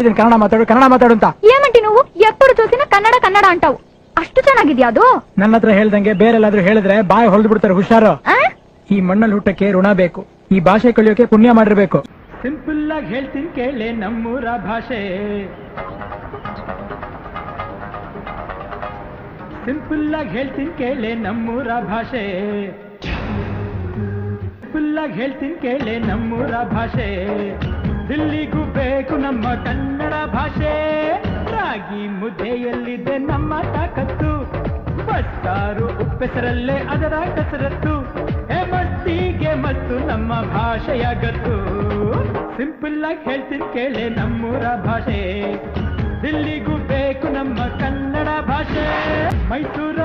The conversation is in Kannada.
ಇದನ್ನ ಕನ್ನಡ ಮಾತಾಡು ಕನ್ನಡ ಮಾತಾಡು ಅಂತ. ఏమంటి ನೀವು? ఎప్పుడు చూసినా ಕನ್ನಡ ಕನ್ನಡ అంటావు ಅಷ್ಟು ಅದು? ನನ್ನ ಹತ್ರ ಹೇಳ್ದಂಗೆ ಬೇರೆಲ್ಲಾದ್ರೂ ಹೇಳಿದ್ರೆ ಬಾಯ್ ಹೊಲ್ದು ಬಿಡ್ತಾರೆ ಹುಷಾರು. ಈ ಮಣ್ಣಲ್ಲಿ ಹುಟ್ಟಕ್ಕೆ ಋಣ ಬೇಕು. ಈ ಭಾಷೆ ಕಲಿಯೋಕೆ ಪುಣ್ಯ ಮಾಡಿರ್ಬೇಕು. ಸಿಂಪಲ್ ಆಗಿ ಹೇಳ್ತೀನಿ ಕೇಳಿ ನಮ್ಮೂರ ಭಾಷೆ. ಸಿಂಪಲ್ ಆಗಿ ಹೇಳ್ತೀನಿ ಕೇಳಿ ನಮ್ಮೂರ ಭಾಷೆ. ಸಿಂಪಲ್ ಆಗಿ ಹೇಳ್ತೀನಿ ಕೇಳಿ ನಮ್ಮೂರ ಭಾಷೆ. ದಿಲ್ಲಿಗೂ ನಮ್ಮ ಕನ್ನಡ ಭಾಷೆ. ರಾಗಿ ಮುದ್ದೆಯಲ್ಲಿದೆ ನಮ್ಮ ತಾಕತ್ತು. ಬಸ್ಸಾರು ಉಪ್ಪೆಸರಲ್ಲೇ ಅದರ ಕಸರತ್ತು. ಹೇ ಮಸ್ತಿಗೆ ಮತ್ತು ನಮ್ಮ ಭಾಷೆಯ ಗತ್ತು. ಸಿಂಪಲ್ ಆಗಿ ಹೇಳ್ತೀನಿ ಕೇಳಿ ನಮ್ಮೂರ ಭಾಷೆ. ದಿಲ್ಲಿಗೂ ಬೇಕು ನಮ್ಮ ಕನ್ನಡ ಭಾಷೆ. ಮೈಸೂರ